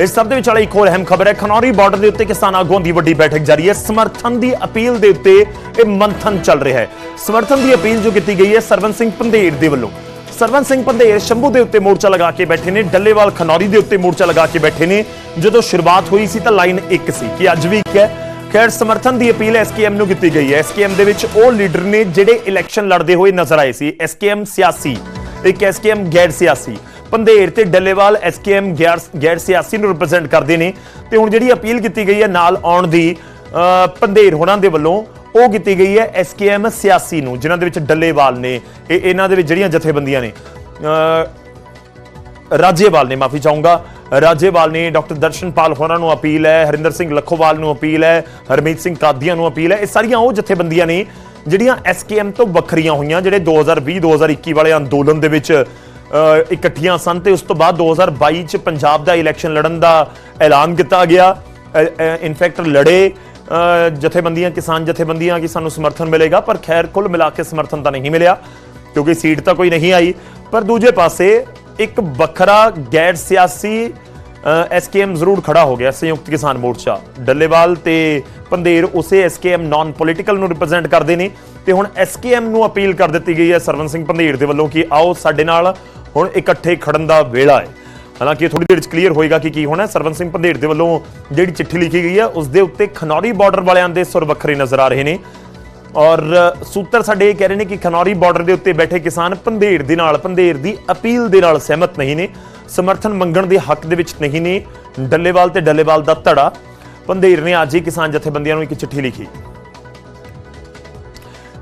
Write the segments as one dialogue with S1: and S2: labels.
S1: ਇਸ ਸਭ ਦੇ ਵਿਚਾਲੇ ਇੱਕ ਹੋਰ ਅਹਿਮ ਖਬਰ ਹੈ, ਖਨੌਰੀ ਬਾਰਡਰ ਦੇ ਉੱਤੇ ਕਿਸਾਨ ਆਗੂਆਂ ਦੀ ਵੱਡੀ ਬੈਠਕ ਜਾਰੀ ਹੈ। ਸਮਰਥਨ ਦੀ ਅਪੀਲ ਦੇ ਉੱਤੇ ਇਹ ਮੰਥਨ ਚੱਲ ਰਿਹਾ ਹੈ। ਸਮਰਥਨ ਦੀ ਅਪੀਲ ਜੋ ਕੀਤੀ ਗਈ ਹੈ, ਸਰਵਨ ਸਿੰਘ ਪੰਧੇਰ ਦੇ ਵੱਲੋਂ। ਸਰਵਨ ਸਿੰਘ ਪੰਧੇਰ ਸ਼ੰਭੂ ਦੇ ਉੱਤੇ ਮੋਰਚਾ ਲਗਾ ਕੇ ਬੈਠੇ ਨੇ, ਡੱਲੇਵਾਲ ਖਨੌਰੀ ਦੇ ਉੱਤੇ ਮੋਰਚਾ ਲਗਾ ਕੇ ਬੈਠੇ ਨੇ। ਜਦੋਂ ਸ਼ੁਰੂਆਤ ਹੋਈ ਸੀ ਤਾਂ ਲਾਈਨ ਇੱਕ ਸੀ ਕਿ ਅੱਜ ਵੀ ਇੱਕ ਹੈ। ਖੈਰ, ਸਮਰਥਨ ਦੀ ਅਪੀਲ ਐਸਕੇਐਮ ਨੂੰ ਕੀਤੀ ਗਈ ਹੈ। ਐਸਕੇਐਮ ਦੇ ਵਿੱਚ ਉਹ ਲੀਡਰ ਨੇ ਜਿਹੜੇ ਇਲੈਕਸ਼ਨ ਲੜਦੇ ਹੋਏ ਨਜ਼ਰ ਆਏ ਸੀ। ਐਸਕੇਐਮ ਸਿਆਸੀ, ਇੱਕ ਐਸਕੇਐਮ ਗੈਰ ਸਿਆਸੀ। ਪੰਧੇਰ ਤੇ ਡੱਲੇਵਾਲ ਐਸਕੇਐਮ ਗੈਰ ਗੈਰ ਸਿਆਸੀ ਨੂੰ ਰਿਪਰੈਜ਼ੈਂਟ ਕਰਦੇ ਨੇ ਤੇ ਹੁਣ ਜਿਹੜੀ ਅਪੀਲ ਕੀਤੀ ਗਈ ਹੈ ਨਾਲ ਆਉਣ ਦੀ ਪੰਧੇਰ ਹੋਰਾਂ ਦੇ ਵੱਲੋਂ, ਉਹ ਕੀਤੀ ਗਈ ਹੈ ਐਸਕੇਐਮ ਸਿਆਸੀ ਨੂੰ, ਜਿਨ੍ਹਾਂ ਦੇ ਵਿੱਚ ਡੱਲੇਵਾਲ ਨੇ, ਇਹ ਇਹਨਾਂ ਦੇ ਵਿੱਚ ਜਿਹੜੀਆਂ ਜਥੇਬੰਦੀਆਂ ਨੇ ਰਾਜੇਵਾਲ ਨੇ, ਮਾਫੀ ਚਾਹੂੰਗਾ, ਰਾਜੇਵਾਲ ਨੇ ਡਾਕਟਰ ਦਰਸ਼ਨਪਾਲ ਹੋਰਾਂ ਨੂੰ ਅਪੀਲ ਹੈ, ਹਰਿੰਦਰ ਸਿੰਘ ਲੱਖੋਵਾਲ ਨੂੰ ਅਪੀਲ ਹੈ, ਹਰਮੀਤ ਸਿੰਘ ਕਾਦੀਆਂ ਨੂੰ ਅਪੀਲ ਹੈ, ਇਹ ਸਾਰੀਆਂ ਉਹ ਜਥੇਬੰਦੀਆਂ ਨੇ, ਜਿਹੜੀਆਂ ਐਸਕੇਐਮ ਤੋਂ ਵੱਖਰੀਆਂ ਹੋਈਆਂ, ਜਿਹੜੇ 2020 2021 ਵਾਲੇ ਅੰਦੋਲਨ ਦੇ ਵਿੱਚ ਇਕੱਠੀਆਂ ਸਨ ਤੇ ਉਸ ਤੋਂ ਬਾਅਦ 2022 ਚ ਪੰਜਾਬ ਦਾ ਇਲੈਕਸ਼ਨ ਲੜਨ ਦਾ ਐਲਾਨ ਕੀਤਾ ਗਿਆ। ਇਨਫੈਕਟ ਲੜੇ। ਜਥੇਬੰਦੀਆਂ, ਕਿਸਾਨ ਜਥੇਬੰਦੀਆਂ ਕਿ ਸਾਨੂੰ ਸਮਰਥਨ ਮਿਲੇਗਾ, ਪਰ ਖੈਰ ਕੁੱਲ ਮਿਲਾ ਕੇ ਸਮਰਥਨ ਤਾਂ ਨਹੀਂ ਮਿਲਿਆ, ਕਿਉਂਕਿ ਸੀਟ ਤਾਂ ਕੋਈ ਨਹੀਂ ਆਈ। ਪਰ ਦੂਜੇ ਪਾਸੇ ਇੱਕ ਵੱਖਰਾ ਗੈਰ ਸਿਆਸੀ ਐਸਕੇਐਮ ਜ਼ਰੂਰ ਖੜਾ ਹੋ ਗਿਆ, ਸੰਯੁਕਤ ਕਿਸਾਨ ਮੋਰਚਾ। ਡੱਲੇਵਾਲ ਤੇ ਪੰਧੇਰ ਉਸੇ ਐਸਕੇਐਮ ਨਾਨ ਪੋਲੀਟੀਕਲ ਨੂੰ ਰਿਪਰੈਜ਼ੈਂਟ ਕਰਦੇ ਨੇ ਤੇ ਹੁਣ ਐਸਕੇਐਮ ਨੂੰ ਅਪੀਲ ਕਰ ਦਿੱਤੀ ਗਈ ਹੈ ਸਰਵਨ ਸਿੰਘ ਪੰਧੇਰ ਦੇ ਵੱਲੋਂ ਕਿ ਆਓ ਸਾਡੇ ਨਾਲ ਹੁਣ ਇਕੱਠੇ ਖੜਨ ਦਾ ਵੇਲਾ ਹੈ। ਹਾਲਾਂਕਿ ਥੋੜੀ ਦੇਰ ਚ ਕਲੀਅਰ ਹੋਏਗਾ ਕਿ ਕੀ ਹੋਣਾ। ਹੈ। ਸਰਵਨ ਸਿੰਘ ਪੰਧੇਰ ਦੇ ਵੱਲੋਂ ਜਿਹੜੀ ਚਿੱਠੀ ਲਿਖੀ ਗਈ ਹੈ, ਉਸ ਦੇ ਉੱਤੇ ਖਨੌਰੀ ਬਾਰਡਰ ਵਾਲਿਆਂ ਦੇ ਸੁਰ ਵੱਖਰੇ ਨਜ਼ਰ ਆ ਰਹੇ ਨੇ। ਔਰ ਸੂਤਰ ਸਾਡੇ ਇਹ ਕਹਿ ਰਹੇ ਨੇ ਕਿ ਖਨੌਰੀ ਬਾਰਡਰ ਦੇ ਉੱਤੇ ਬੈਠੇ ਕਿਸਾਨ ਪੰਧੇਰ ਦੇ ਨਾਲ ਪੰਧੇਰ ਦੀ ਅਪੀਲ ਦੇ ਨਾਲ ਸਹਿਮਤ ਨਹੀਂ ਨੇ। ਸਮਰਥਨ ਮੰਗਣ ਦੇ ਹੱਕ ਦੇ ਵਿੱਚ ਨਹੀਂ ਨੇ। ਡੱਲੇਵਾਲ ਤੇ ਡੱਲੇਵਾਲ ਦਾ ਧੜਾ। ਪੰਧੇਰ ਨੇ ਅੱਜ ਹੀ ਕਿਸਾਨ ਜਥੇਬੰਦੀਆਂ ਨੂੰ ਇੱਕ ਚਿੱਠੀ ਲਿਖੀ।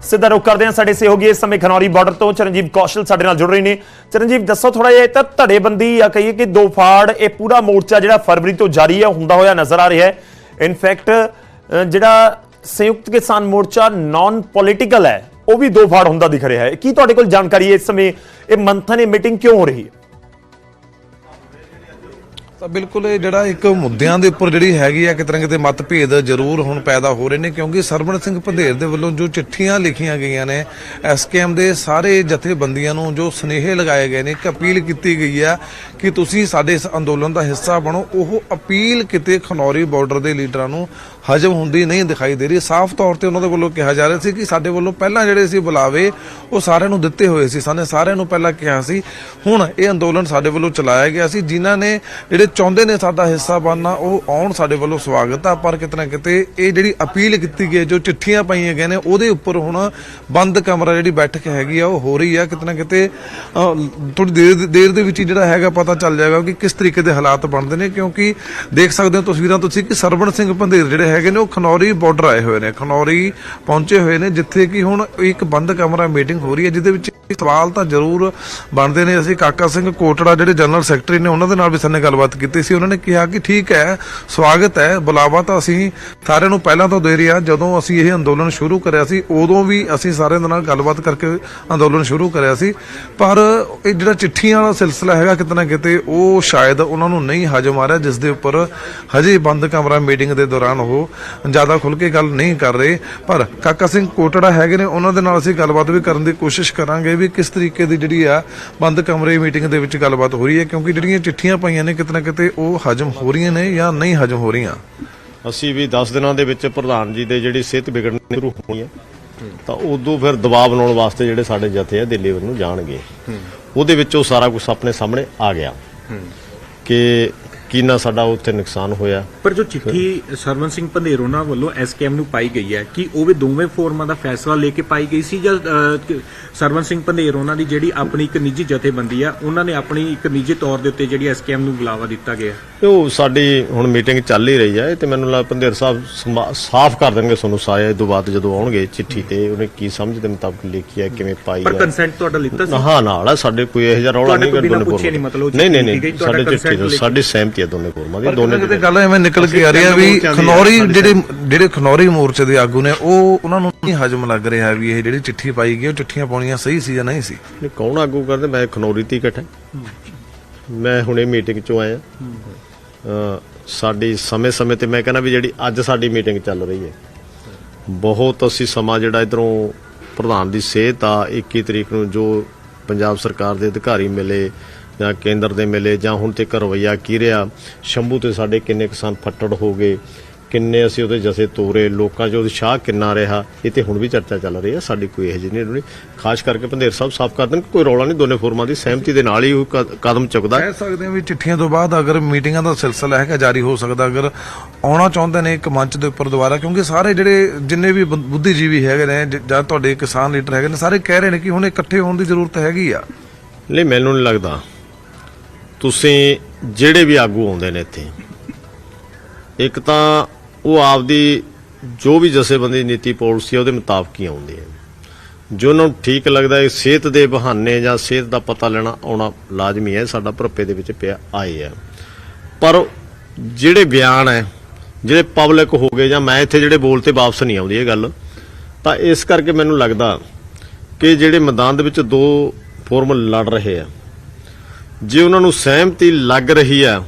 S1: ਸਿੱਧਾ ਰੁਕ ਕਰਦੇ ਹਾਂ ਸਾਡੇ ਸਹਿਯੋਗੀ ਇਸ ਸਮੇਂ ਖਨੌਰੀ ਬਾਰਡਰ ਤੋਂ ਚਰਨਜੀਤ ਕੌਸ਼ਲ ਸਾਡੇ ਨਾਲ ਜੁੜ ਰਹੇ ਨੇ। ਚਰਨਜੀਤ, ਦੱਸੋ ਥੋੜਾ ਜਿਹਾ ਇਹ ਤਾਂ ਧੜੇਬੰਦੀ ਜਾਂ ਕਹੀਏ ਕਿ ਦੋ ਫਾੜ, ਇਹ ਪੂਰਾ ਮੋਰਚਾ ਜਿਹੜਾ ਫਰਵਰੀ ਤੋਂ ਜਾਰੀ ਹੈ, ਹੁੰਦਾ ਹੋਇਆ ਨਜ਼ਰ ਆ ਰਿਹਾ ਹੈ। ਇਨਫੈਕਟ ਜਿਹੜਾ ਸੰਯੁਕਤ ਕਿਸਾਨ ਮੋਰਚਾ ਨਾਨ ਪੋਲੀਟੀਕਲ ਹੈ, ਉਹ ਵੀ ਦੋ ਫਾੜ ਹੁੰਦਾ ਦਿਖ ਰਿਹਾ ਹੈ। ਕੀ ਤੁਹਾਡੇ ਕੋਲ ਜਾਣਕਾਰੀ ਹੈ ਇਸ ਸਮੇਂ? ਇਹ ਮੰਥਨ ਇਹ ਮੀਟਿੰਗ ਕਿਉਂ ਹੋ ਰਹੀ ਹੈ?
S2: ਤਾਂ ਬਿਲਕੁਲ ਇਹ ਜਿਹੜਾ ਇੱਕ ਮੁੱਦਿਆਂ ਦੇ ਉੱਪਰ ਜਿਹੜੀ ਹੈਗੀ ਆ ਕਿਤੇ ਨਾ ਕਿਤੇ ਮਤਭੇਦ ਜ਼ਰੂਰ ਹੁਣ ਪੈਦਾ ਹੋ ਰਹੇ ਨੇ, ਕਿਉਂਕਿ ਸਰਵਣ ਸਿੰਘ ਪੰਧੇਰ ਦੇ ਵੱਲੋਂ ਜੋ ਚਿੱਠੀਆਂ ਲਿਖੀਆਂ ਗਈਆਂ ਨੇ ਐਸਕੇਐਮ ਦੇ ਸਾਰੇ ਜਥੇਬੰਦੀਆਂ ਨੂੰ ਜੋ ਸਨੇਹੇ ਲਗਾਏ ਗਏ ਨੇ, ਇੱਕ ਅਪੀਲ ਕੀਤੀ ਗਈ ਆ ਕਿ ਤੁਸੀਂ ਸਾਡੇ ਇਸ ਅੰਦੋਲਨ ਦਾ ਹਿੱਸਾ ਬਣੋ। ਉਹ ਅਪੀਲ ਕਿਤੇ ਖਨੌਰੀ ਬਾਰਡਰ ਦੇ ਲੀਡਰਾਂ ਨੂੰ ਹਜਮ ਹੁੰਦੀ ਨਹੀਂ ਦਿਖਾਈ ਦੇ ਰਹੀ। ਸਾਫ਼ ਤੌਰ ਤੇ ਉਹਨਾਂ ਦੇ ਵੱਲੋਂ ਕਿਹਾ ਜਾ ਰਿਹਾ ਸੀ ਕਿ ਸਾਡੇ ਵੱਲੋਂ ਪਹਿਲਾਂ ਜਿਹੜੇ ਸੀ ਬੁਲਾਵੇ ਉਹ ਸਾਰਿਆਂ ਨੂੰ ਦਿੱਤੇ ਹੋਏ ਸੀ। ਸਾਨੇ ਸਾਰਿਆਂ ਨੂੰ ਪਹਿਲਾਂ ਕਿਹਾ ਸੀ। ਹੁਣ ਇਹ ਅੰਦੋਲਨ ਸਾਡੇ ਵੱਲੋਂ ਚਲਾਇਆ ਗਿਆ ਸੀ। ਜਿਨ੍ਹਾਂ ਨੇ ਜਿਹੜੇ ਚਾਹੁੰਦੇ ਨੇ ਸਾਡਾ ਹਿੱਸਾ ਬਣਨਾ ਉਹ ਆਉਣ ਸਾਡੇ ਵੱਲੋਂ ਸਵਾਗਤ ਆ। ਪਰ ਕਿਤੇ ਨਾ ਕਿਤੇ ਇਹ ਜਿਹੜੀ ਅਪੀਲ ਕੀਤੀ ਗਈ ਹੈ, ਜੋ ਚਿੱਠੀਆਂ ਪਾਈਆਂ ਗਈਆਂ ਨੇ ਉਹਦੇ ਉੱਪਰ ਹੁਣ ਬੰਦ ਕਮਰਾ ਜਿਹੜੀ ਬੈਠਕ ਹੈਗੀ ਆ ਉਹ ਹੋ ਰਹੀ ਆ। ਕਿਤੇ ਨਾ ਕਿਤੇ ਥੋੜੀ ਦੇਰ ਦੇਰ ਦੇ ਵਿੱਚ ਹੀ ਜਿਹੜਾ ਹੈਗਾ ਪਤਾ ਚੱਲ ਜਾਏਗਾ ਕਿ ਕਿਸ ਤਰੀਕੇ ਦੇ ਹਾਲਾਤ ਬਣਦੇ ਨੇ। ਕਿਉਂਕਿ ਦੇਖ ਸਕਦੇ ਹੋ ਤਸਵੀਰਾਂ ਤੁਸੀਂ ਕਿ ਸਰਵਣ ਸਿੰਘ ਪੰਧੇਰ ਜਿਹੜੇ ਹੈਗੇ ਨੇ, ਉਹ ਖਨੌਰੀ ਬਾਰਡਰ ਆਏ ਹੋਏ ਨੇ। ਖਨੌਰੀ ਪਹੁੰਚੇ ਹੋਏ ਨੇ, ਜਿੱਥੇ ਕਿ ਹੁਣ ਇੱਕ ਬੰਦ ਕਮਰਾ ਮੀਟਿੰਗ ਹੋ ਰਹੀ ਹੈ, ਜਿਹਦੇ ਵਿੱਚ ਸਵਾਲ ਤਾਂ ਜ਼ਰੂਰ ਬਣਦੇ ਨੇ। ਅਸੀਂ ਕਾਕਾ ਸਿੰਘ ਕੋਟੜਾ ਜਿਹੜੇ ਜਨਰਲ ਸੈਕਟਰੀ ਨੇ, ਉਹਨਾਂ ਦੇ ਨਾਲ ਵੀ ਸਾਨੇ ਗੱਲਬਾਤ ਕੀਤੀ ਸੀ। ਉਹਨਾਂ ਨੇ ਕਿਹਾ ਕਿ ਠੀਕ ਹੈ, ਸਵਾਗਤ ਹੈ, ਬੁਲਾਵਾ ਤਾਂ ਅਸੀਂ ਸਾਰਿਆਂ ਨੂੰ ਪਹਿਲਾਂ ਤੋਂ ਦੇ ਰਹੇ ਜਦੋਂ ਅਸੀਂ ਇਹ ਅੰਦੋਲਨ ਸ਼ੁਰੂ ਕਰਿਆ ਸੀ, ਉਦੋਂ ਵੀ ਅਸੀਂ ਸਾਰਿਆਂ ਦੇ ਨਾਲ ਗੱਲਬਾਤ ਕਰਕੇ ਅੰਦੋਲਨ ਸ਼ੁਰੂ ਕਰਿਆ ਸੀ। ਪਰ ਇਹ ਜਿਹੜਾ ਚਿੱਠੀਆਂ ਵਾਲਾ ਸਿਲਸਿਲਾ ਹੈਗਾ ਕਿਤੇ ਨਾ ਕਿਤੇ, ਉਹ ਸ਼ਾਇਦ ਉਹਨਾਂ ਨੂੰ ਨਹੀਂ ਹਜਮ ਆ ਰਿਹਾ, ਜਿਸ ਦੇ ਉੱਪਰ ਹਜੇ ਬੰਦ ਕਮਰਾ ਮੀਟਿੰਗ ਦੇ ਦੌਰਾਨ ਉਹ ਜ਼ਿਆਦਾ ਖੁੱਲ ਕੇ ਗੱਲ ਨਹੀਂ ਕਰ ਰਹੇ। ਪਰ ਕਾਕਾ ਸਿੰਘ ਕੋਟੜਾ ਹੈਗੇ ਨੇ, ਉਹਨਾਂ ਦੇ ਨਾਲ ਅਸੀਂ ਗੱਲਬਾਤ ਵੀ ਕਰਨ ਦੀ ਕੋਸ਼ਿਸ਼ ਕਰਾਂਗੇ। ਵੀ ਕਿਸ ਤਰੀਕੇ ਦੀ ਜਿਹੜੀ ਆ ਬੰਦ ਕਮਰੇ ਮੀਟਿੰਗ ਦੇ ਵਿੱਚ ਗੱਲਬਾਤ ਹੋ ਰਹੀ ਹੈ ਕਿਉਂਕਿ ਜਿਹੜੀਆਂ ਚਿੱਠੀਆਂ ਪਾਈਆਂ ਨੇ ਕਿਤੇ ਨਾ ਕਿਤੇ ਉਹ ਹਜਮ ਹੋ ਰਹੀਆਂ ਨੇ ਜਾਂ ਨਹੀਂ ਹਜਮ ਹੋ ਰਹੀਆਂ?
S3: ਅਸੀਂ ਵੀ 10 ਦਿਨਾਂ ਦੇ ਵਿੱਚ ਪ੍ਰਧਾਨ ਜੀ ਦੇ ਜਿਹੜੀ ਸਿਹਤ ਵਿਗੜਨੀ ਸ਼ੁਰੂ ਹੋਣੀ ਹੈ ਤਾਂ ਉਦੋਂ ਫਿਰ ਦਬਾਅ ਬਣਾਉਣ ਵਾਸਤੇ ਜਿਹੜੇ ਸਾਡੇ ਜਥੇ ਆ ਦਿੱਲੀ ਵੱਲ ਨੂੰ ਜਾਣਗੇ। ਉਹਦੇ ਵਿੱਚ ਉਹ ਸਾਰਾ ਕੁਝ ਆਪਣੇ ਸਾਹਮਣੇ ਆ ਗਿਆ ਕਿ ਕਿੰਨਾ ਸਾਡਾ ਉੱਥੇ ਨੁਕਸਾਨ ਹੋਇਆ।
S4: ਪਰ ਜੋ ਚਿੱਠੀ ਸਰਵਨ ਸਿੰਘ ਪੰਧੇਰ ਉਹਨਾਂ ਵੱਲੋਂ ਐਸਕੇਐਮ ਨੂੰ ਪਾਈ ਗਈ ਹੈ ਕਿ ਉਹ ਵੀ ਦੋਵੇਂ ਫੋਰਮਾਂ ਦਾ ਫੈਸਲਾ ਲੈ ਕੇ ਪਾਈ ਗਈ ਸੀ ਜਾਂ ਅਹ, ਸਰਵਨ ਸਿੰਘ ਪੰਧੇਰ ਉਹਨਾਂ ਦੀ ਜਿਹੜੀ ਆਪਣੀ ਇੱਕ ਨਿੱਜੀ ਜਥੇਬੰਦੀ ਆ ਉਹਨਾਂ ਨੇ ਆਪਣੀ ਇੱਕ ਨਿੱਜੀ ਤੌਰ ਦੇ ਉੱਤੇ ਜਿਹੜੀ ਐਸਕੇਐਮ ਨੂੰ ਬੁਲਾਵਾ ਦਿੱਤਾ ਗਿਆ?
S3: ਤੇ ਉਹ ਸਾਡੀ ਹੁਣ ਮੀਟਿੰਗ ਚੱਲ ਹੀ ਰਹੀ ਹੈ ਤੇ ਮੈਨੂੰ ਲੱਗ ਪੰਦੇਰ ਸਾਹਿਬ ਸਮਾ- ਸਾਫ਼ ਕਰ ਦੇਣਗੇ ਤੁਹਾਨੂੰ ਸਾਇਆ ਇਹ ਤੋਂ ਬਾਅਦ ਜਦੋਂ ਆਉਣਗੇ ਚਿੱਠੀ ਤੇ ਉਹਨੇ ਕੀ ਸਮਝ ਦੇ ਮੁਤਾਬਕ ਲਿਖੀ ਹੈ ਕਿਵੇਂ ਪਾਈ
S4: ਪਰ
S3: ਹੈ।
S4: ਕੰਸੈਂਟ ਤੁਹਾਡਾ ਲਿੱਤਾ ਸੀ?
S3: ਹਾਂ ਨਾਲ ਆ ਸਾਡੇ ਕੋਈ ਇਹੋ ਜਿਹਾ ਰੌਲਾ
S4: ਤੁਹਾਡੇ
S3: ਨਹੀਂ
S4: ਬਿਨਾਂ ਪੁੱਛੇ ਨਹੀਂ ਮਤਲਬ ਉਹ
S3: ਨਹੀਂ ਨਹੀਂ
S4: ਚਿੱਠੀ ਲਿਖੀ
S3: ਨਹੀਂ
S4: ਗਈ, ਤੁਹਾਡਾ
S3: ਸਾਡੇ ਚਿੱਠੀ
S4: consent
S3: ਤੋਂ
S4: ਲਿਖੀ।
S3: ਸਾਡੀ ਸਹਿਮਤੀ ਹੈ ਦੋਨੇ ਕੋਰਮਾਂ ਦੀ ਦੋਨੇ
S2: ਕਿਤੇ ਗੱਲ ਐਵੇਂ ਨਿਕਲ ਕੇ ਆ ਰਹੀ ਆ ਵੀ ਖਨੌਰੀ ਜਿਹੜੇ ਜਿਹੜੇ ਖਨੌਰੀ ਮੋਰਚੇ ਦੇ ਆਗੂ ਨੇ ਉਹ ਉਹਨਾਂ ਨੂੰ ਨਹੀਂ ਹਜਮ ਲੱਗ ਰਿਹਾ ਵੀ ਇਹ ਜਿਹੜੀ ਚਿੱਠੀ ਪਾਈ ਗਈ ਉਹ ਚਿੱਠੀਆਂ ਪਾਉਣੀਆਂ ਸਹੀ ਸੀ ਜਾਂ ਨਹੀਂ ਸੀ?
S3: ਨਹੀਂ ਕੌਣ ਆਗੂ ਕਰਦੇ? ਮੈਂ ਖਨੌਰੀ ਤੀ ਇਕੱਠਾ। ਮੈਂ ਹੁਣੇ ਮੀਟਿੰਗ ਚੋਂ ਆਇਆ। ਸਾਡੀ ਸਮੇਂ-ਸਮੇਂ ਤੇ ਮੈਂ ਕਹਿੰਦਾ ਵੀ ਜਿਹੜੀ ਅੱਜ ਸਾਡੀ ਮੀਟਿੰਗ ਚੱਲ ਰਹੀ ਹੈ ਬਹੁਤ ਅਸੀਂ ਸਮਾਂ ਜਿਹੜਾ ਇਧਰੋਂ ਪ੍ਰਧਾਨ ਦੀ ਸਿਹਤ ਆ 21 ਤਰੀਕ ਨੂੰ ਜੋ ਪੰਜਾਬ ਸਰਕਾਰ ਦੇ ਅਧਿਕਾਰੀ ਮਿਲੇ ਜਾਂ ਕੇਂਦਰ ਦੇ ਮਿਲੇ ਜਾਂ ਹੁਣ ਤੱਕ ਰਵਈਆ ਕੀ ਰਿਹਾ? ਸ਼ੰਭੂ ਤੇ ਸਾਡੇ ਕਿੰਨੇ ਕਿਸਾਨ ਫੱਟੜ ਹੋ ਗਏ? ਕਿੰਨੇ ਅਸੀਂ ਉਹਦੇ ਜਸੇ ਤੋਰੇ? ਲੋਕਾਂ 'ਚ ਉਤਸ਼ਾਹ ਕਿੰਨਾ ਰਿਹਾ? ਇਹ ਤੇ ਹੁਣ ਵੀ ਚਰਚਾ ਚੱਲ ਰਹੀ ਹੈ। ਸਾਡੀ ਕੋਈ ਇਹ ਜਿਹੀ ਨਹੀਂ ਖਾਸ ਕਰਕੇ ਭੰਦੇਰ ਸਾਹਿਬ ਸਾਫ਼ ਕਰ ਦੇਣ ਕੋਈ ਰੌਲਾ ਨਹੀਂ ਦੋਨੇ ਫੋਰਮਾਂ ਦੀ ਸਹਿਮਤੀ ਦੇ ਨਾਲ ਹੀ ਉਹ ਕਦਮ ਚੁੱਕਦਾ।
S2: ਕਹਿ ਸਕਦੇ ਹਾਂ ਵੀ ਚਿੱਠੀਆਂ ਤੋਂ ਬਾਅਦ ਅਗਰ ਮੀਟਿੰਗਾਂ ਦਾ ਸਿਲਸਿਲਾ ਹੈਗਾ ਜਾਰੀ ਹੋ ਸਕਦਾ ਅਗਰ ਆਉਣਾ ਚਾਹੁੰਦੇ ਨੇ ਇੱਕ ਮੰਚ ਦੇ ਉੱਪਰ ਦੁਬਾਰਾ ਕਿਉਂਕਿ ਸਾਰੇ ਜਿਹੜੇ ਜਿੰਨੇ ਵੀ ਬੁੱਧੀਜੀਵੀ ਹੈਗੇ ਨੇ ਜ- ਜਾਂ ਤੁਹਾਡੇ ਕਿਸਾਨ ਲੀਡਰ ਹੈਗੇ ਨੇ ਸਾਰੇ ਕਹਿ ਰਹੇ ਨੇ ਕਿ ਹੁਣ ਇਕੱਠੇ ਹੋਣ ਦੀ ਜ਼ਰੂਰਤ ਹੈਗੀ ਆ।
S3: ਨਹੀਂ ਮੈਨੂੰ ਨਹੀਂ ਲੱਗਦਾ। ਤੁਸੀਂ ਜਿਹੜੇ ਵੀ ਆਗੂ ਆਉਂਦੇ ਨੇ ਇੱਥੇ, ਇੱਕ ਤਾਂ ਉਹ ਆਪਦੀ ਜੋ ਵੀ ਜਥੇਬੰਦੀ ਨੀਤੀ ਪਾਲਿਸੀ ਉਹਦੇ ਮੁਤਾਬਕ ਹੀ ਆਉਂਦੇ ਆ। ਜੋ ਉਹਨਾਂ ਨੂੰ ਠੀਕ ਲੱਗਦਾ ਹੈ, ਸਿਹਤ ਦੇ ਬਹਾਨੇ ਜਾਂ ਸਿਹਤ ਦਾ ਪਤਾ ਲੈਣਾ ਆਉਣਾ ਲਾਜ਼ਮੀ ਹੈ ਸਾਡਾ ਭਰਪੇ ਦੇ ਵਿੱਚ ਪਿਆ ਆਏ ਆ। ਪਰ ਜਿਹੜੇ ਬਿਆਨ ਹੈ, ਜਿਹੜੇ ਪਬਲਿਕ ਹੋ ਗਏ ਜਾਂ ਮੈਂ ਇੱਥੇ ਜਿਹੜੇ ਬੋਲ ਤੇ ਵਾਪਸ ਨਹੀਂ ਆਉਂਦੀ ਇਹ ਗੱਲ, ਤਾਂ ਇਸ ਕਰਕੇ ਮੈਨੂੰ ਲੱਗਦਾ ਕਿ ਜਿਹੜੇ ਮੈਦਾਨ ਦੇ ਵਿੱਚ ਦੋ ਫੋਰਮ ਲੜ ਰਹੇ ਆ ਜੇ ਉਹਨਾਂ ਨੂੰ ਸਹਿਮਤੀ ਲੱਗ ਰਹੀ ਆ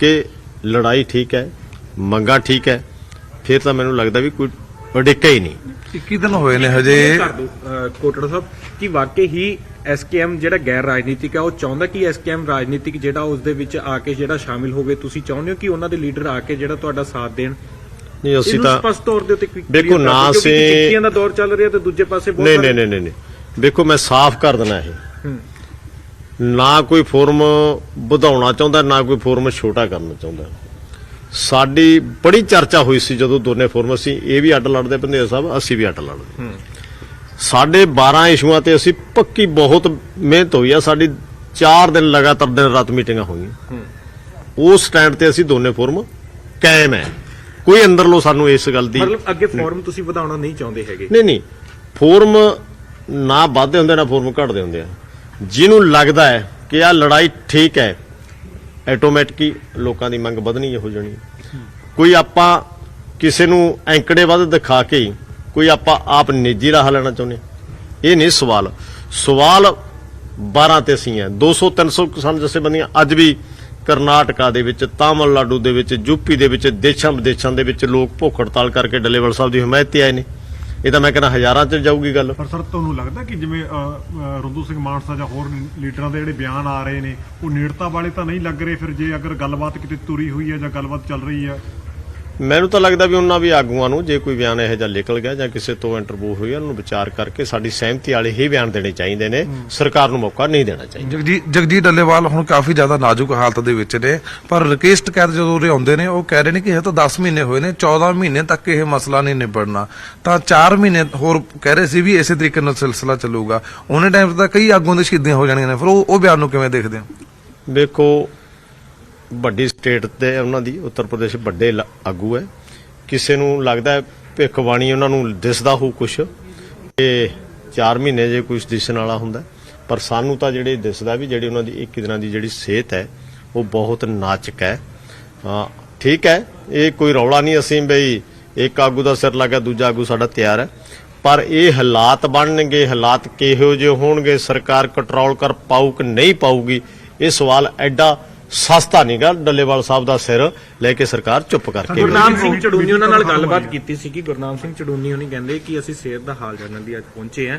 S3: ਕਿ ਲੜਾਈ ਠੀਕ ਹੈ ਮੰਗਾ ਠੀਕ ਹੈ ਫਿਰ ਤਾਂ ਮੈਨੂੰ ਲੱਗਦਾ ਵੀ ਕੋਈ ਅੜਿੱਕਾ ਹੀ ਨਹੀਂ।
S2: 21 ਦਿਨ ਹੋਏ ਨੇ ਹਜੇ?
S4: ਕੋਟੜ ਸਾਹਿਬ ਕਿ ਵਾਕਈ ਹੀ ਐਸਕੇਐਮ ਜਿਹੜਾ ਗੈਰ ਰਾਜਨੀਤਿਕ ਹੈ ਉਹ ਚਾਹੁੰਦਾ ਕਿ ਐਸਕੇਐਮ ਰਾਜਨੀਤਿਕ ਜਿਹੜਾ ਉਸ ਦੇ ਵਿੱਚ ਆ ਕੇ ਜਿਹੜਾ ਸ਼ਾਮਿਲ ਹੋਵੇ। ਤੁਸੀਂ ਚਾਹੁੰਦੇ ਹੋ ਕਿ ਉਹਨਾਂ ਦੇ ਲੀਡਰ ਆ ਕੇ ਜਿਹੜਾ ਤੁਹਾਡਾ ਸਾਥ ਦੇਣ?
S3: ਨਹੀਂ ਅਸੀਂ ਤਾਂ
S4: ਸਪਸ਼ਟ ਤੌਰ ਦੇ ਉੱਤੇ
S3: ਦੇਖੋ, ਨਾ ਅਸੀਂ-
S4: ਚਿੱਠੀਆਂ ਦਾ ਦੌਰ ਚੱਲ ਰਿਹਾ ਤੇ ਦੂਜੇ ਪਾਸੇ ਬਹੁਤ
S3: ਨਹੀਂ ਨਹੀਂ ਨਹੀਂ ਨਹੀਂ ਦੇਖੋ ਮੈਂ ਸਾਫ਼ ਕਰ ਦੇਣਾ ਇਹ।
S4: ਹੂੰ।
S3: ਨਾ ਕੋਈ ਫੋਰਮ ਵਧਾਉਣਾ ਚਾਹੁੰਦਾ ਨਾ ਕੋਈ ਫੋਰਮ ਛੋਟਾ ਕਰਨਾ ਚਾਹੁੰਦਾ। ਸਾਡੀ ਬੜੀ ਚਰਚਾ ਹੋਈ ਸੀ ਜਦੋਂ ਦੋਨੇ ਫੋਰਮ ਸੀ ਇਹ ਵੀ ਅੱਡ ਲੜਦੇ ਪੰਦੇਰ ਸਾਹਿਬ ਅਸੀਂ ਵੀ ਅੱਡ ਲੜਦੇ ਸਾਡੇ 12 ਇਸ਼ੂਆਂ ਤੇ ਅਸੀਂ ਪੱਕੀ ਬਹੁਤ ਮਿਹਨਤ ਹੋਈ ਆ ਸਾਡੀ 4 ਦਿਨ ਲਗਾਤਾਰ ਦਿਨ ਰਾਤ ਮੀਟਿੰਗਾਂ ਹੋਈਆਂ। ਉਸ ਸਟੈਂਡ ਤੇ ਅਸੀਂ ਦੋਨੇ ਫੋਰਮ ਕਾਇਮ ਹੈ ਕੋਈ ਅੰਦਰਲੋਂ ਸਾਨੂੰ ਇਸ ਗੱਲ ਦੀ
S4: ਮਤਲਬ ਅੱਗੇ ਫਾਰਮ ਤੁਸੀਂ ਵਧਾਉਣਾ ਨਹੀਂ ਚਾਹੁੰਦੇ ਹੈਗੇ।
S3: ਨਹੀਂ ਨਹੀਂ। ਫੋਰਮ ਨਾ ਵੱਧਦੇ ਹੁੰਦੇ ਨਾ ਫੋਰਮ ਘਟਦੇ ਹੁੰਦੇ ਆ। ਜਿਹਨੂੰ ਲੱਗਦਾ ਹੈ ਕਿ ਆ ਲੜਾਈ ਠੀਕ ਹੈ ਆਟੋਮੈਟਿਕ ਲੋਕਾਂ ਦੀ ਮੰਗ ਵਧਣੀ ਹੋ ਜਾਣੀ ਕੋਈ ਆਪਾਂ ਕਿਸੇ ਨੂੰ ਐਂਕੜੇ ਵੱਧ ਦਿਖਾ ਕੇ ਕੋਈ ਆਪਾਂ ਆਪ ਨਿੱਜੀ ਰਾਹ ਲੈਣਾ ਚਾਹੁੰਦੇ ਇਹ ਨਹੀਂ ਸਵਾਲ। ਸਵਾਲ 12 ਤੇ ਅਸੀਂ ਆ 200 300 ਕਿਸਾਨ ਜਥੇਬੰਦੀਆਂ ਅੱਜ ਵੀ ਕਰਨਾਟਕਾ ਦੇ ਵਿੱਚ, ਤਾਮਿਲਨਾਡੂ ਦੇ ਵਿੱਚ, ਯੂਪੀ ਦੇ ਵਿੱਚ ਦੇਸ਼ਾਂ ਵਿਦੇਸ਼ਾਂ ਦੇ ਵਿੱਚ ਲੋਕ ਭੁੱਖ ਹੜਤਾਲ ਕਰਕੇ ਡੱਲੇਵਾਲ ਸਾਹਿਬ ਦੀ ਹਮਾਇਤ ਤੇ ਆਏ ਨੇ। ਇਹ ਤਾਂ ਮੈਂ ਕਹਿੰਦਾ ਹਜ਼ਾਰਾਂ ਚ ਜਾਊਗੀ ਗੱਲ।
S5: ਪਰ ਸਰ ਤੁਹਾਨੂੰ ਲੱਗਦਾ ਕਿ ਜਿਵੇਂ ਅ, ਸਿੰਘ ਮਾਨਸਾ ਜਾਂ ਹੋਰ ਲੀਡਰਾਂ ਦੇ ਜਿਹੜੇ ਬਿਆਨ ਆ ਰਹੇ ਨੇ ਉਹ ਨੇੜਤਾ ਵਾਲੇ ਤਾਂ ਨਹੀਂ ਲੱਗ ਰਹੇ? ਫਿਰ ਜੇ ਅਗਰ ਗੱਲਬਾਤ ਕਿਤੇ ਤੁਰੀ ਹੋਈ ਹੈ ਜਾਂ ਗੱਲਬਾਤ ਚੱਲ ਰਹੀ ਹੈ
S3: ਮੈਨੂੰ ਤਾਂ ਲੱਗਦਾ ਵੀ ਉਹਨਾਂ ਵੀ ਆਗੂਆਂ ਨੂੰ ਜੇ ਕੋਈ ਬਿਆਨ ਇਹੋ ਜਿਹਾ ਨਿਕਲ ਗਿਆ ਜਾਂ ਕਿਸੇ ਤੋਂ ਇੰਟਰਵਿਊ ਹੋਈ ਉਹਨਾਂ ਵਿਚਾਰ ਕਰਕੇ ਸਾਡੀ ਸਹਿਮਤੀ ਵਾਲੇ ਹੀ ਬਿਆਨ ਦੇਣੇ ਚਾਹੀਦੇ ਨੇ। ਸਰਕਾਰ ਨੂੰ ਮੌਕਾ ਨਹੀਂ ਦੇਣਾ ਚਾਹੀਦਾ।
S2: ਜਗਜੀਤ ਜਗਜੀਤ ਡੱਲੇਵਾਲ ਹੁਣ ਕਾਫੀ ਜ਼ਿਆਦਾ ਨਾਜ਼ੁਕ ਹਾਲਤ ਦੇ ਵਿੱਚ ਨੇ ਪਰ ਰਿਕਵੈਸਟ ਕਰ ਜਦੋਂ ਉਰੇ ਆਉਂਦੇ ਨੇ ਉਹ ਕਹਿ ਰਹੇ ਨੇ ਕਿ ਇਹ ਤਾਂ 10 ਮਹੀਨੇ ਹੋਏ ਨੇ 14 ਮਹੀਨੇ ਤੱਕ ਇਹ ਮਸਲਾ ਨਹੀਂ ਨਿਬੜਨਾ। ਤਾਂ 4 ਮਹੀਨੇ ਹੋਰ ਕਹਿ ਰਹੇ ਸੀ ਵੀ ਇਸੇ ਤਰੀਕੇ ਨਾਲ ਸਿਲਸਿਲਾ ਚੱਲੂਗਾ। ਉਹਨੇ ਟਾਈਮ ਤਾਂ ਕਈ ਆਗੂਆਂ ਦੀ ਸ਼ਹੀਦੀਆਂ ਹੋ ਜਾਣੀਆਂ ਨੇ ਫਿਰ ਉਹ ਉਹ ਬਿਆਨ ਨੂੰ ਕਿਵੇਂ ਦੇਖਦੇ ਹੋ?
S3: ਵੇਖੋ ਵੱਡੀ ਸਟੇਟ ਤੇ ਉਹਨਾਂ ਦੀ, ਉੱਤਰ ਪ੍ਰਦੇਸ਼ ਵੱਡੇ ਲ- ਆਗੂ ਹੈ। ਕਿਸੇ ਨੂੰ ਲੱਗਦਾ ਹੈ ਭਿੱਖਬਾਣੀ ਉਹਨਾਂ ਨੂੰ ਦਿਸਦਾ ਹੋ ਕੁਛ ਕਿ 4 ਮਹੀਨੇ ਜੇ ਕੁਝ ਦਿਸਣ ਵਾਲਾ ਹੁੰਦਾ ਪਰ ਸਾਨੂੰ ਤਾਂ ਜਿਹੜੇ ਦਿਸਦਾ ਵੀ, ਜਿਹੜੀ ਉਹਨਾਂ ਦੀ ਇੱਕ ਦਿਨਾਂ ਦੀ ਜਿਹੜੀ ਸਿਹਤ ਹੈ, ਉਹ ਬਹੁਤ ਨਾਚਕ ਹੈ। ਠੀਕ ਹੈ, ਇਹ ਕੋਈ ਰੌਲਾ ਨਹੀਂ ਅਸੀਂ ਬਈ ਇੱਕ ਆਗੂ ਦਾ ਸਿਰ ਲੱਗਾ ਦੂਜਾ ਆਗੂ ਸਾਡਾ ਤਿਆਰ ਹੈ। ਪਰ ਇਹ ਹਾਲਾਤ ਬਣਨਗੇ, ਹਾਲਾਤ ਕਿਹੋ ਜਿਹੇ ਹੋਣਗੇ, ਸਰਕਾਰ ਕੰਟਰੋਲ ਕਰ ਪਾਊ ਕਿ ਨਹੀਂ ਪਾਊਗੀ, ਇਹ ਸਵਾਲ ਐਡਾ ਸਸਤਾ ਨਹੀਂਗਾ ਡੱਲੇਵਾਲ ਸਾਹਿਬ ਦਾ ਸਿਰ ਲੈ ਕੇ ਸਰਕਾਰ ਚੁੱਪ ਕਰਕੇ
S4: ਗੁਰਨਾਮ ਸਿੰਘ ਚੜੂਨੀ ਉਹਨਾਂ ਨਾਲ ਗੱਲਬਾਤ ਕੀਤੀ ਸੀ ਕਿ ਗੁਰਨਾਮ ਸਿੰਘ ਚੜੂਨੀ ਉਹਨੇ ਕਹਿੰਦੇ ਕਿ ਅਸੀਂ ਸਿਹਤ ਦਾ ਹਾਲ ਜਾਣਨ ਲਈ ਅੱਜ ਪਹੁੰਚੇ ਆ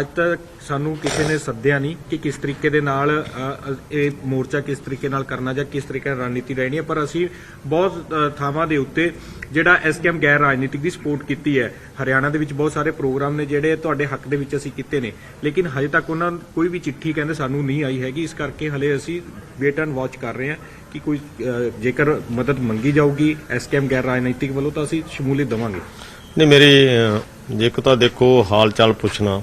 S4: ਅੱਜ ਤੱਕ ਸਾਨੂੰ ਕਿਸੇ ਨੇ ਸੱਦਿਆ ਨਹੀਂ ਕਿ ਕਿਸ ਤਰੀਕੇ ਦੇ ਨਾਲ ਇਹ ਮੋਰਚਾ ਕਿਸ ਤਰੀਕੇ ਨਾਲ ਕਰਨਾ ਜਾਂ ਕਿਸ ਤਰੀਕੇ ਨਾਲ ਰਣਨੀਤੀ ਰਹਿਣੀ ਹੈ। ਪਰ ਅਸੀਂ ਬਹੁਤ ਥਾਵਾਂ ਦੇ ਉੱਤੇ ਜਿਹੜਾ ਐਸਕੇਐਮ ਗੈਰ ਰਾਜਨੀਤਿਕ ਦੀ ਸਪੋਰਟ ਕੀਤੀ ਹੈ ਹਰਿਆਣਾ ਦੇ ਵਿੱਚ ਬਹੁਤ ਸਾਰੇ ਪ੍ਰੋਗਰਾਮ ਨੇ ਜਿਹੜੇ ਤੁਹਾਡੇ ਹੱਕ ਦੇ ਵਿੱਚ ਅਸੀਂ ਕੀਤੇ ਨੇ। ਲੇਕਿਨ ਹਜੇ ਤੱਕ ਉਹਨਾਂ ਕੋਈ ਵੀ ਚਿੱਠੀ ਕਹਿੰਦੇ ਸਾਨੂੰ ਨਹੀਂ ਆਈ ਹੈਗੀ। ਇਸ ਕਰਕੇ ਹਲੇ ਅਸੀਂ ਵੇਟ ਐਂਡ ਵਾਚ ਕਰ ਰਹੇ ਹਾਂ ਕਿ ਕੋਈ ਜੇਕਰ ਮਦਦ ਮੰਗੀ ਜਾਊਗੀ ਐਸਕੇਐਮ ਗੈਰ ਰਾਜਨੀਤਿਕ ਵੱਲੋਂ ਤਾਂ ਅਸੀਂ ਸ਼ਮੂਲੀਅਤ ਦੇਵਾਂਗੇ।
S3: ਨਹੀਂ ਮੇਰੀ ਅਹ, ਜੇ ਕੋ ਤਾਂ ਦੇਖੋ ਹਾਲ ਚਾਲ ਪੁੱਛਣਾ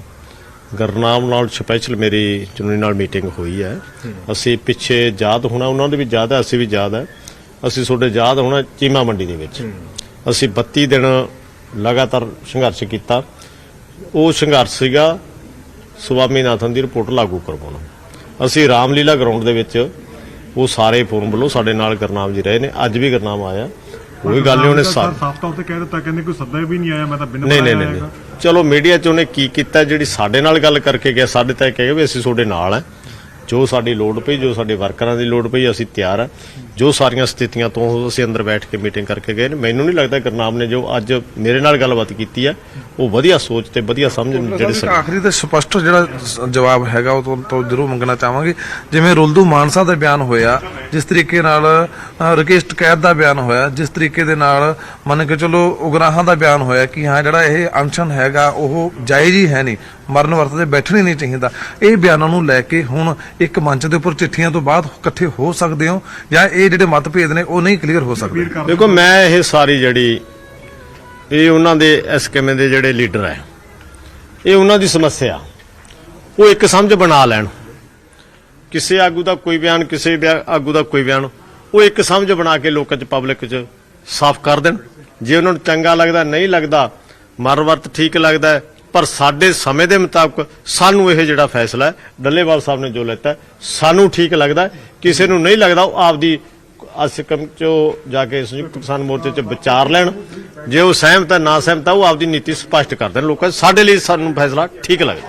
S3: ਗਰਨਾਮ ਨਾਲ ਸਪੈਸ਼ਲ ਮੇਰੀ ਚੁਣੀ ਨਾਲ ਮੀਟਿੰਗ ਹੋਈ ਹੈ। ਅਸੀਂ ਪਿੱਛੇ ਯਾਦ ਹੋਣਾ ਉਹਨਾਂ ਦੇ ਵੀ ਹੈ ਅਸੀਂ ਵੀ ਹੈ। ਅਸੀਂ ਤੁਹਾਡੇ ਯਾਦ ਹੋਣਾ ਚੀਮਾ ਮੰਡੀ ਦੇ ਵਿੱਚ। ਅਸੀਂ 32 ਦਿਨ ਲਗਾਤਾਰ ਸੰਘਰਸ਼ ਕੀਤਾ। ਉਹ ਸੰਘਰਸ਼ ਸੀਗਾ ਸੁਵਾਮੀਨਾਥਨ ਦੀ ਰਿਪੋਰਟ ਲਾਗੂ ਕਰਵਾਉਣਾ। ਅਸੀਂ ਰਾਮਲੀਲਾ ਗਰਾਊਂਡ ਦੇ ਵਿੱਚ ਉਹ ਸਾਰੇ ਫੋਰਮ ਵੱਲੋਂ ਸਾਡੇ ਨਾਲ ਗਰਨਾਮ ਜੀ ਰਹੇ ਨੇ। ਅੱਜ ਵੀ ਗਰਨਾਮ ਆਇਆ। ਕੋਈ ਗੱਲ ਨਹੀਂ ਉਹਨੇ ਸਾ
S5: ਸਰ ਸਾਫ਼ ਤੌਰ ਤੇ ਕਹਿ ਦਿੱਤਾ ਕਹਿੰਦੇ ਕੋਈ ਸੱਦਾ ਵੀ ਨਹੀਂ ਆਇਆ ਮੈਂ ਤਾਂ ਬਿਨਾਂ
S3: ਨਹੀਂ ਨਹੀਂ ਨਹੀਂ। ਚਲੋ ਮੀਡੀਆ 'ਚ ਉਹਨੇ ਕੀ ਕੀਤਾ ਜਿਹੜੀ ਸਾਡੇ ਨਾਲ ਗੱਲ ਕਰਕੇ ਗਿਆ ਸਾਡੇ ਤਾਂ ਇਹ ਕਹੇ ਵੀ ਅਸੀਂ ਤੁਹਾਡੇ ਨਾਲ ਹੈ ਜੋ ਸਾਡੀ ਲੋੜ ਪਈ ਜੋ ਸਾਡੇ ਵਰਕਰਾਂ ਦੀ ਲੋੜ ਪਈ ਅਸੀਂ ਤਿਆਰ ਹੈ ਜੋ ਸਾਰੀਆਂ ਸਥਿਤੀਆਂ ਤੋਂ ਅਸੀਂ ਅੰਦਰ ਬੈਠ ਕੇ ਮੀਟਿੰਗ ਕਰਕੇ ਗਏ ਨੇ। ਮੈਨੂੰ ਨਹੀਂ ਲੱਗਦਾ ਗੁਰਨਾਮ ਨੇ ਜੋ ਅੱਜ ਮੇਰੇ ਨਾਲ ਗੱਲਬਾਤ ਕੀਤੀ ਹੈ ਉਹ ਵਧੀਆ ਸੋਚ ਤੇ ਵਧੀਆ ਸਮਝ ਜਿਹੜੇ ਸਨ।
S2: ਆਖਰੀ ਤੇ ਸਪਸ਼ਟ ਜਿਹੜਾ ਜਵਾਬ ਹੈਗਾ ਉਹ ਤੋਂ ਤੋਂ ਜ਼ਰੂਰ ਮੰਗਣਾ ਚਾਹਾਂਗੇ। ਜਿਵੇਂ ਰੁਲਦੂ ਮਾਨਸਾ ਦਾ ਬਿਆਨ ਹੋਇਆ ਜਿਸ ਤਰੀਕੇ ਨਾਲ ਰਕੇਸ਼ ਟਕੈਤ ਦਾ ਬਿਆਨ ਹੋਇਆ ਜਿਸ ਤਰੀਕੇ ਦੇ ਨਾਲ ਮੰਨ ਕੇ ਚਲੋ ਉਗਰਾਹਾਂ ਦਾ ਬਿਆਨ ਹੋਇਆ ਕਿ ਹਾਂ ਜਿਹੜਾ ਇਹ ਅਨਸ਼ਨ ਹੈਗਾ ਉਹ ਜਾਇਜ਼ ਹੀ ਹੈ ਨਹੀਂ। ਮਰਨ ਵਰਤ ਦੇ ਬੈਠਣਾ ਹੀ ਨਹੀਂ ਚਾਹੀਦਾ। ਇਹ ਬਿਆਨਾਂ ਨੂੰ ਲੈ ਕੇ ਹੁਣ ਇੱਕ ਮੰਚ ਦੇ ਉੱਪਰ ਚਿੱਠੀਆਂ ਤੋਂ ਬਾਅਦ ਇਕੱਠੇ ਹੋ ਸਕਦੇ ਹੋ ਜਾਂ ਇਹ ਜਿਹੜੇ ਮਤਭੇਦ ਨੇ ਉਹ ਨਹੀਂ ਕਲੀਅਰ ਹੋ ਸਕਦੇ।
S3: ਦੇਖੋ ਮੈਂ ਇਹ ਸਾਰੀ ਜਿਹੜੀ ਇਹ ਉਹਨਾਂ ਦੇ ਐਸਕੇਐਮ ਦੇ ਜਿਹੜੇ ਲੀਡਰ ਹੈ ਇਹ ਉਹਨਾਂ ਦੀ ਸਮੱਸਿਆ। ਉਹ ਇੱਕ ਸਮਝ ਬਣਾ ਲੈਣ। ਕਿਸੇ ਆਗੂ ਦਾ ਕੋਈ ਬਿਆਨ ਕਿਸੇ ਆਗੂ ਦਾ ਕੋਈ ਬਿਆਨ ਉਹ ਇੱਕ ਸਮਝ ਬਣਾ ਕੇ ਲੋਕਾਂ 'ਚ ਪਬਲਿਕ 'ਚ ਸਾਫ਼ ਕਰ ਦੇਣ। ਜੇ ਉਹਨਾਂ ਨੂੰ ਚੰਗਾ ਲੱਗਦਾ ਨਹੀਂ ਲੱਗਦਾ ਮਰਵਰਤ ਠੀਕ ਲੱਗਦਾ ਪਰ ਸਾਡੇ ਸਮੇਂ ਦੇ ਮੁਤਾਬਕ ਸਾਨੂੰ ਇਹ ਜਿਹੜਾ ਫੈਸਲਾ ਹੈ ਡੱਲੇਵਾਲ ਸਾਹਿਬ ਨੇ ਜੋ ਲੈਤਾ ਸਾਨੂੰ ਠੀਕ ਲੱਗਦਾ। ਕਿਸੇ ਨੂੰ ਨਹੀਂ ਲੱਗਦਾ ਉਹ ਆਪਦੀ ਅੱਜ ਅਸਕਮ 'ਚੋਂ ਜਾ ਕੇ ਸੰਯੁਕਤ ਕਿਸਾਨ ਮੋਰਚੇ 'ਚ ਵਿਚਾਰ ਲੈਣ। ਜੇ ਉਹ ਸਹਿਮਤ ਹੈ, ਨਾ ਸਹਿਮਤ ਹੈ, ਉਹ ਆਪਦੀ ਨੀਤੀ ਸਪਸ਼ਟ ਕਰ ਦੇਣ। ਲੋਕਾਂ ਸਾਡੇ ਲਈ ਸਾਨੂੰ ਫੈਸਲਾ ਠੀਕ ਲੱਗਦਾ।